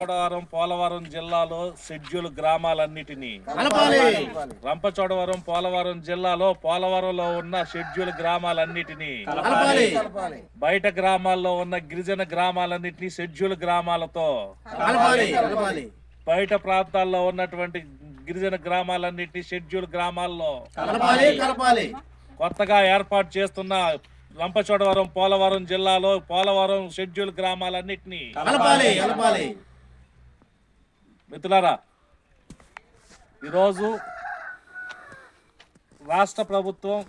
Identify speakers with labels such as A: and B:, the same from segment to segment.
A: రంపచోడవరం పోలవరం జిల్లాలో షెడ్యూల్ గ్రామాలన్నిటినీ.
B: కలపాలి.
A: రంపచోడవరం పోలవరం జిల్లాలో పోలవరంలో ఉన్న షెడ్యూల్ గ్రామాలన్నిటినీ.
B: కలపాలి.
A: బయట గ్రామాల్లో ఉన్న గిరిజన గ్రామాలన్నిటినీ షెడ్యూల్ గ్రామాలతో.
B: కలపాలి. కలపాలి.
A: బయట ప్రాంతాల్లో ఉన్నటువంటి గిరిజన గ్రామాలన్నిటినీ షెడ్యూల్ గ్రామాల్లో.
B: కలపాలి. కలపాలి.
A: కొత్తగా ఏర్పాటు చేస్తున్న రంపచోడవరం పోలవరం జిల్లాలో పోలవరం షెడ్యూల్ గ్రామాలన్నిటినీ.
B: కలపాలి. కలపాలి.
A: మిత్రులారా ఈరోజు రాష్ట్ర ప్రభుత్వం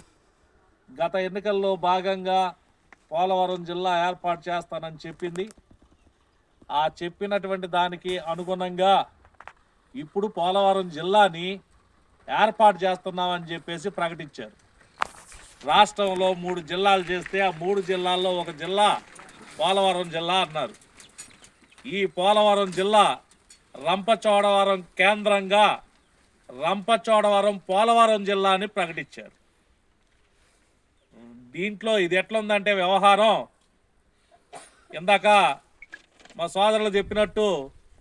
A: గత ఎన్నికల్లో భాగంగా పోలవరం జిల్లా ఏర్పాటు చేస్తానని చెప్పింది. ఆ చెప్పినటువంటి దానికి అనుగుణంగా ఇప్పుడు పోలవరం జిల్లాని ఏర్పాటు చేస్తున్నామని చెప్పేసి ప్రకటించారు. రాష్ట్రంలో మూడు జిల్లాలు చేస్తే ఆ మూడు జిల్లాల్లో ఒక జిల్లా పోలవరం జిల్లా అన్నారు. ఈ పోలవరం జిల్లా రంపచోడవరం కేంద్రంగా రంపచోడవరం పోలవరం జిల్లా అని ప్రకటించారు. దీంట్లో ఇది ఎట్లుందంటే వ్యవహారం ఇందాక మా సోదరులు చెప్పినట్టు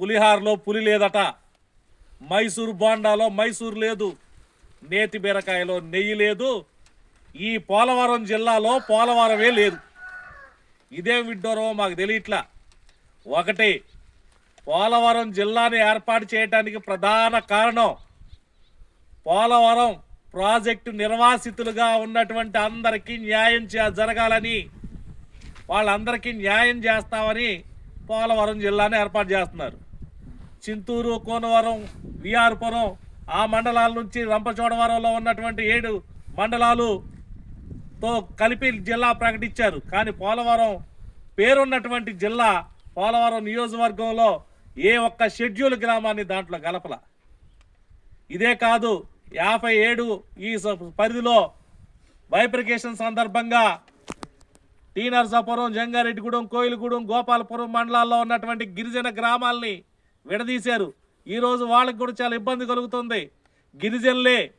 A: పులిహార్లో పులి లేదట మైసూరు బోండాలో మైసూరు లేదు నేతి బీరకాయలో నెయ్యి లేదు ఈ పోలవరం జిల్లాలో పోలవరమే లేదు. ఇదేం విడ్డూరమో మాకు తెలియట్లా. ఒకటి పోలవరం జిల్లాని ఏర్పాటు చేయడానికి ప్రధాన కారణం పోలవరం ప్రాజెక్టు నిర్వాసితులుగా ఉన్నటువంటి అందరికీ న్యాయం చే- జరగాలని వాళ్ళందరికీ న్యాయం చేస్తామని పోలవరం జిల్లాని ఏర్పాటు చేస్తున్నారు. చింతూరు కోనవరం విఆర్పురం ఆ మండలాల నుంచి రంపచోడవరంలో ఉన్నటువంటి ఏడు మండలాలుతో కలిపి జిల్లా ప్రకటించారు. కానీ పోలవరం పేరున్నటువంటి జిల్లా పోలవరం నియోజకవర్గంలో ఏ ఒక్క షెడ్యూల్ గ్రామాన్ని దాంట్లో గలపల. ఇదే కాదు యాభై ఏడు ఈ స- పరిధిలో బైప్రికేషన్ సందర్భంగా టీ నరసాపురం జంగారెడ్డిగూడెం కోయిలగూడెం గోపాలపురం మండలాల్లో ఉన్నటువంటి గిరిజన గ్రామాల్ని విడదీశారు. ఈరోజు వాళ్ళకి కూడా చాలా ఇబ్బంది కలుగుతుంది. గిరిజనులే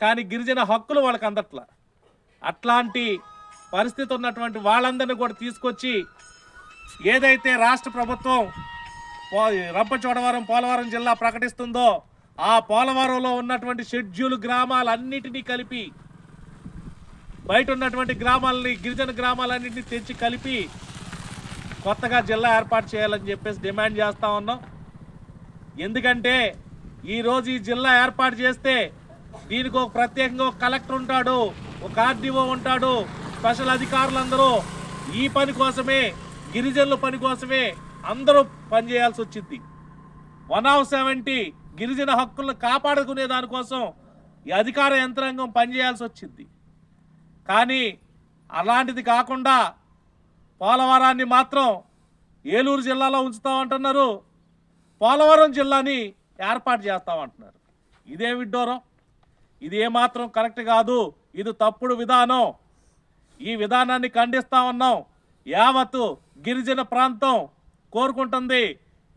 A: కానీ గిరిజన హక్కులు వాళ్ళకి అందట్ల. అట్లాంటి పరిస్థితి ఉన్నటువంటి వాళ్ళందరినీ కూడా తీసుకొచ్చి ఏదైతే రాష్ట్ర ప్రభుత్వం రంపచోడవరం పోలవరం జిల్లా ప్రకటిస్తుందో ఆ పోలవరంలో ఉన్నటువంటి షెడ్యూల్ గ్రామాలన్నిటినీ కలిపి బయట ఉన్నటువంటి గ్రామాలని గిరిజన గ్రామాలన్నింటినీ తెచ్చి కలిపి కొత్తగా జిల్లా ఏర్పాటు చేయాలని చెప్పేసి డిమాండ్ చేస్తా ఉన్నాం. ఎందుకంటే ఈరోజు ఈ జిల్లా ఏర్పాటు చేస్తే దీనికి ఒక ప్రత్యేకంగా ఒక కలెక్టర్ ఉంటాడు ఒక ఆర్డీఓ ఉంటాడు స్పెషల్ అధికారులందరూ ఈ పని కోసమే గిరిజనుల పని కోసమే అందరూ పనిచేయాల్సి వచ్చింది. వన్ ఆఫ్ సెవెంటీ గిరిజన హక్కులను కాపాడుకునే దానికోసం ఈ అధికార యంత్రాంగం పనిచేయాల్సి వచ్చింది. కానీ అలాంటిది కాకుండా పోలవరాన్ని మాత్రం ఏలూరు జిల్లాలో ఉంచుతామంటున్నారు. పోలవరం జిల్లాని ఏర్పాటు చేస్తామంటున్నారు. ఇదే విడ్డూరం. ఇది ఏమాత్రం కరెక్ట్ కాదు. ఇది తప్పుడు విధానం. ఈ విధానాన్ని ఖండిస్తా ఉన్నాం. యావత్తు గిరిజన ప్రాంతం కోరుకుంటుంది.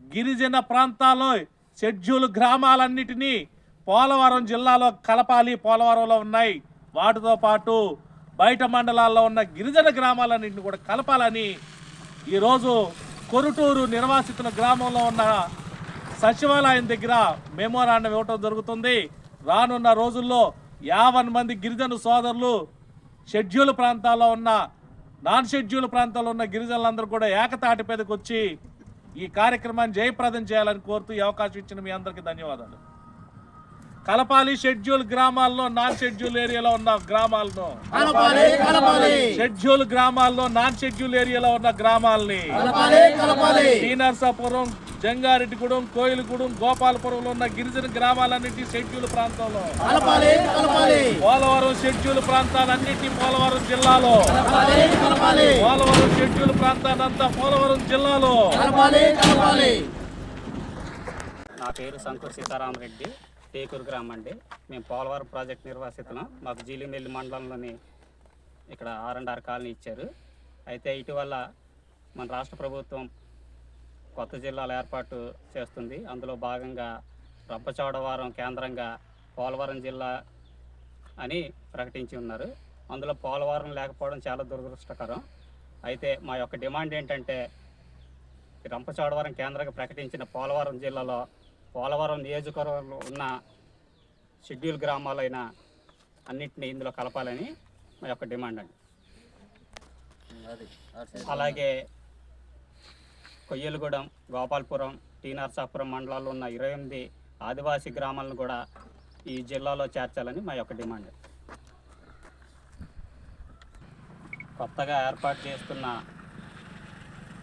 A: గిరిజన ప్రాంతాల్లో షెడ్యూల్ గ్రామాలన్నిటినీ పోలవరం జిల్లాలో కలపాలి. పోలవరంలో ఉన్నాయి. వాటితో పాటు బయట మండలాల్లో ఉన్న గిరిజన గ్రామాలన్నింటినీ కూడా కలపాలని ఈరోజు కొరుటూరు నిర్వాసితుల గ్రామంలో ఉన్న సచివాలయం దగ్గర మెమోరాండం ఇవ్వటం జరుగుతుంది. రానున్న రోజుల్లో యావన్ మంది గిరిజన సోదరులు షెడ్యూల్ ప్రాంతాల్లో ఉన్న నాన్ షెడ్యూల్ ప్రాంతాల్లో ఉన్న గిరిజనులందరూ కూడా ఏకతాటి మీదకి వచ్చి ఈ కార్యక్రమాన్ని జయప్రదం చేయాలని కోరుతూ ఈ అవకాశం ఇచ్చిన మీ అందరికీ ధన్యవాదాలు. కలపాలి షెడ్యూల్ గ్రామాల్లో నాన్ షెడ్యూల్ ఏరియాలో ఉన్న గ్రామాలను.
B: కలపాలి కలపాలి.
A: షెడ్యూల్ గ్రామాల్లో నాన్ షెడ్యూల్ ఏరియాలో ఉన్న గ్రామాల్ని.
B: కలపాలి కలపాలి.
A: టీనర్సాపురం జంగారెడ్డిగూడెం కోయిలగూడెం గోపాలపురంలో ఉన్న గిరిజన గ్రామాలన్నింటి షెడ్యూల్ ప్రాంతంలో.
B: కలపాలి కలపాలి.
A: పోలవరం షెడ్యూల్ ప్రాంతాలన్నింటి పోలవరం జిల్లాలో.
B: కలపాలి కలపాలి.
A: పోలవరం షెడ్యూల్ ప్రాంతానంతా పోలవరం జిల్లాలో.
B: కలపాలి కలపాలి.
C: నా పేరు శంకర్ సీతారామరెడ్డి. టేకూరు గ్రామం అండి. మేము పోలవరం ప్రాజెక్ట్ నిర్వాసితులం. మాకు జీలిమెల్లి మండలంలోని ఇక్కడ ఆర్ అండ్ ఆర్ కాలనీ ఇచ్చారు. అయితే ఇటీవల మన రాష్ట్ర ప్రభుత్వం కొత్త జిల్లాల ఏర్పాటు చేస్తుంది. అందులో భాగంగా రబ్బచోడవరం కేంద్రంగా పోలవరం జిల్లా అని ప్రకటించి ఉన్నారు. అందులో పోలవరం లేకపోవడం చాలా దురదృష్టకరం. అయితే మా యొక్క డిమాండ్ ఏంటంటే రంపచోడవరం కేంద్రంగా ప్రకటించిన పోలవరం జిల్లాలో పోలవరం నియోజకవర్గంలో ఉన్న షెడ్యూల్ గ్రామాలైన అన్నింటినీ ఇందులో కలపాలని మా యొక్క డిమాండ్ అండి. అలాగే కొయ్యలగూడెం గోపాల్పురం టీ నరసాపురం మండలాల్లో ఉన్న ఇరవై ఎనిమిది ఆదివాసీ గ్రామాలను కూడా ఈ జిల్లాలో చేర్చాలని మా యొక్క డిమాండ్. కొత్తగా ఏర్పాటు చేస్తున్న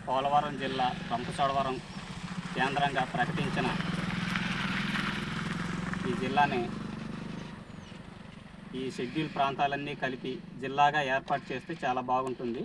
C: పోలవరం జిల్లా రంపచోడవరం కేంద్రంగా ప్రకటించిన ఈ జిల్లాని ఈ షెడ్యూల్ ప్రాంతాలన్నీ కలిపి జిల్లాగా ఏర్పాటు చేస్తే చాలా బాగుంటుంది.